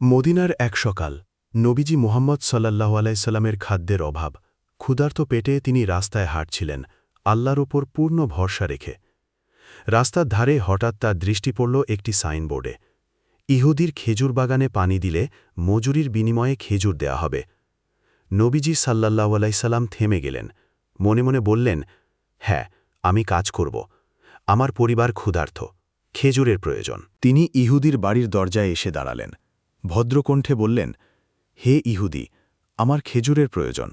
মদিনার এক সকাল, নবীজি মোহাম্মদ সাল্লাহ আলাইসাল্লামের খাদ্যের অভাব, ক্ষুধার্ত পেটে তিনি রাস্তায় হাঁটছিলেন, আল্লাহর ওপর পূর্ণ ভরসা রেখে। রাস্তার ধারে হঠাৎ তার দৃষ্টি পড়ল একটি সাইনবোর্ডে, ইহুদির খেজুর বাগানে পানি দিলে মজুরির বিনিময়ে খেজুর দেয়া হবে। নবীজি সাল্লাহ আলাইসাল্লাম থেমে গেলেন, মনে মনে বললেন হ্যাঁ আমি কাজ করব, আমার পরিবার ক্ষুধার্থ খেজুরের প্রয়োজন। তিনি ইহুদির বাড়ির দরজায় এসে দাঁড়ালেন। ভদ্রকণ্ঠে বললেন, হে ইহুদি, আমার খেজুরের প্রয়োজন।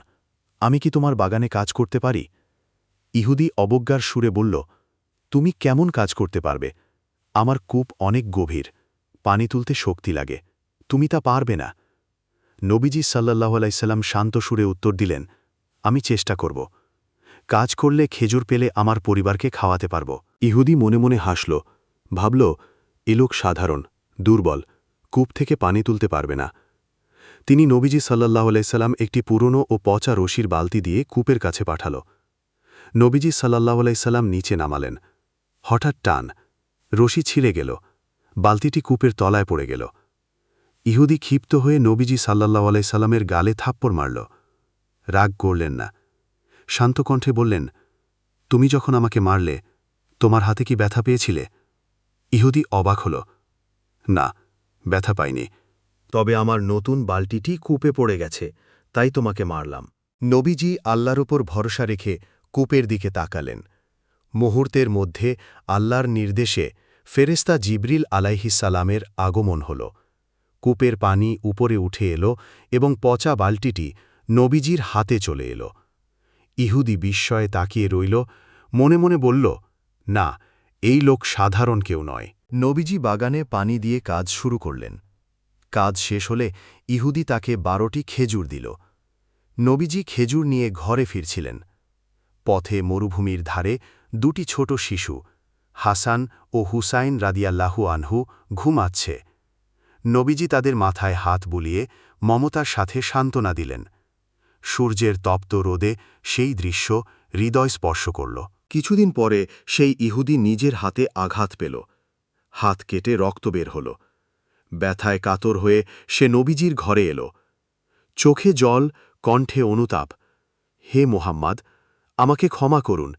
আমি কি তোমার বাগানে কাজ করতে পারি? ইহুদি অবজ্ঞার সুরে বলল, তুমি কেমন কাজ করতে পারবে? আমার কূপ অনেক গভীর, পানি তুলতে শক্তি লাগে, তুমি তা পারবে না। নবীজি সাল্লাহ আলাইসাল্লাম শান্ত সুরে উত্তর দিলেন, আমি চেষ্টা করব। কাজ করলে খেজুর পেলে আমার পরিবারকে খাওয়াতে পারব। ইহুদি মনে মনে হাসল, ভাবল, এ লোক সাধারণ, দুর্বল কূপ থেকে পানি তুলতে পারবে না। তিনি নবীজি সাল্লাহ আলাইসাল্লাম একটি পুরনো ও পচা রশির বালতি দিয়ে কূপের কাছে পাঠাল। নবীজি সাল্লাহ আলাইসাল্লাম নিচে নামালেন। হঠাৎ টান, রশি ছিঁড়ে গেল, বালতিটি কূপের তলায় পড়ে গেল। ইহুদি ক্ষিপ্ত হয়ে নবীজি সাল্লাহ আলাইসাল্লামের গালে থাপ্পড় মারল। রাগ করলেন না। শান্ত কণ্ঠে বললেন, তুমি যখন আমাকে মারলে, তোমার হাতে কি ব্যথা পেয়েছিলে? ইহুদি অবাক হল, না। ব্যথা পাইনি। তবে আমার নতুন বালতিটি কূপে পড়ে গেছে, তাই তোমাকে মারলাম। নবীজি আল্লাহর ওপর ভরসা রেখে কূপের দিকে তাকালেন। মুহূর্তের মধ্যে আল্লাহর নির্দেশে ফেরেস্তা জিবরিল আলাইহিসালামের আগমন হল। কূপের পানি উপরে উঠে এলো এবং পচা বালতিটি নবীজির হাতে চলে এলো। ইহুদি বিস্ময়ে তাকিয়ে রইল, মনে মনে বলল, না, এই লোক সাধারণ কেউ নয়। নবীজি বাগানে পানি দিয়ে কাজ শুরু করলেন। কাজ শেষ হলে ইহুদি তাকে বারোটি খেজুর দিল। নবীজি খেজুর নিয়ে ঘরে ফিরছিলেন। পথে মরুভূমির ধারে দুটি ছোট শিশু, হাসান ও হুসাইন রাদিয়াল্লাহু আনহু, ঘুমাচ্ছে। নবীজি তাদের মাথায় হাত বুলিয়ে মমতার সাথে সান্ত্বনা দিলেন। সূর্যের তপ্ত রোদে সেই দৃশ্য হৃদয় স্পর্শ করল। কিছুদিন পরে সেই ইহুদি নিজের হাতে আঘাত পেল। হাত কেটে রক্ত বের হল। ব্যথায় কাতর হয়ে সে নবীজির ঘরে এলো। চোখে জল, কণ্ঠে অনুতাপ। হে মোহাম্মদ, আমাকে ক্ষমা করুন।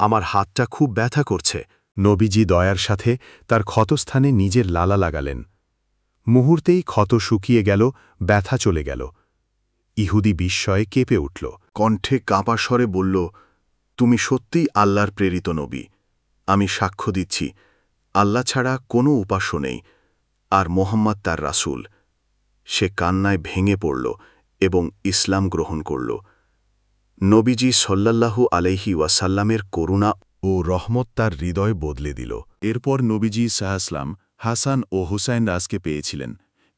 আমার হাতটা খুব ব্যথা করছে। নবীজি দয়ার সাথে তার ক্ষতস্থানে নিজের লালা লাগালেন। মুহূর্তেই ক্ষত শুকিয়ে গেল, ব্যথা চলে গেল। ইহুদি বিস্ময়ে কেঁপে উঠল। কণ্ঠে কাঁপা স্বরে বলল, তুমি সত্যিই আল্লাহর প্রেরিত নবী। আমি সাক্ষ্য দিচ্ছি। আল্লাহ ছাড়া কোনো উপাস্য নেই, আর মোহাম্মদ তার রাসূল। সে কান্নায় ভেঙে পড়ল এবং ইসলাম গ্রহণ করল। নবীজি সল্লাল্লাহু আলাইহি ওয়াসাল্লামের করুণা ও রহমত তার হৃদয় বদলে দিল। এরপর নবীজি সাহাসলাম, হাসান ও হুসাইন রাজকে পেয়েছিলেন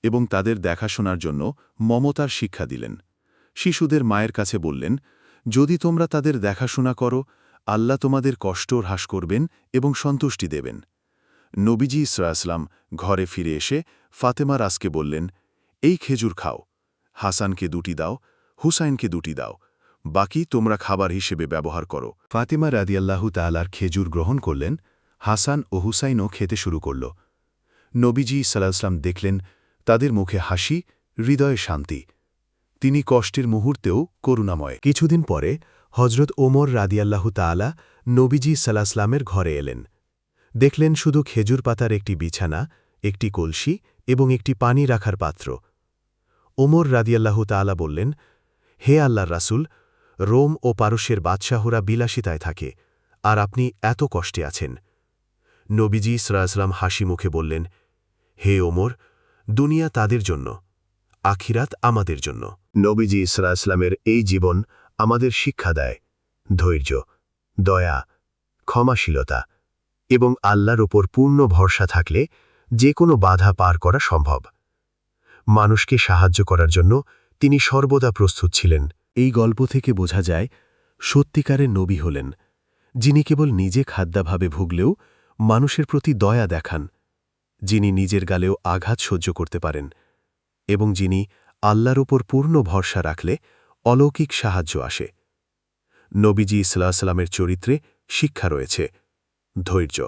এবং তাদের দেখাশোনার জন্য মমতার শিক্ষা দিলেন। শিশুদের মায়ের কাছে বললেন, যদি তোমরা তাদের দেখাশোনা করো, আল্লাহ তোমাদের কষ্ট হ্রাস করবেন এবং সন্তুষ্টি দেবেন। নবীজি ইসরাসলাম ঘরে ফিরে এসে ফাতেমা রাজকে বললেন, এই খেজুর খাও। হাসানকে দুটি দাও, হুসাইনকে দুটি দাও। বাকি তোমরা খাবার হিসেবে ব্যবহার করো। ফাতেমা রাদিয়াল্লাহু তালার খেজুর গ্রহণ করলেন, হাসান ও হুসাইনও খেতে শুরু করল। নবীজি সাল্লাহাম দেখলেন, তাদের মুখে হাসি, হৃদয়ে শান্তি। তিনি কষ্টের মুহূর্তেও করুণাময়। কিছুদিন পরে হজরত ওমর রাদিয়াল্লাহু তালা নবীজি সাল্লাহামের ঘরে এলেন। দেখলেন শুধু খেজুর পাতার একটি বিছানা, একটি কলসি এবং একটি পানি রাখার পাত্র। ওমর রাদিয়াল্লাহু তালা বললেন, হে আল্লাহর রাসুল, রোম ও পারস্যের বাদশাহরা বিলাসিতায় থাকে, আর আপনি এত কষ্টে আছেন। নবীজি ইসরাজলাম হাসি মুখে বললেন, হে ওমর, দুনিয়া তাদের জন্য, আখিরাত আমাদের জন্য। নবীজি ইসরাইসলামের এই জীবন আমাদের শিক্ষা দেয়। ধৈর্য, দয়া, ক্ষমাশীলতা এবং আল্লাহর ওপর পূর্ণ ভরসা থাকলে যে কোনো বাধা পার করা সম্ভব। মানুষকে সাহায্য করার জন্য তিনি সর্বদা প্রস্তুত ছিলেন। এই গল্প থেকে বোঝা যায়, সত্যিকারের নবী হলেন, যিনি কেবল নিজে খাদ্যাভাবে ভুগলেও মানুষের প্রতি দয়া দেখান, যিনি নিজের গালেও আঘাত সহ্য করতে পারেন, এবং যিনি আল্লাহর ওপর পূর্ণ ভরসা রাখলে অলৌকিক সাহায্য আসে। নবীজি ইসলাসালামের চরিত্রে শিক্ষা রয়েছে। ধৈর্য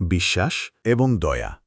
বিশ্বাস এবং দয়া।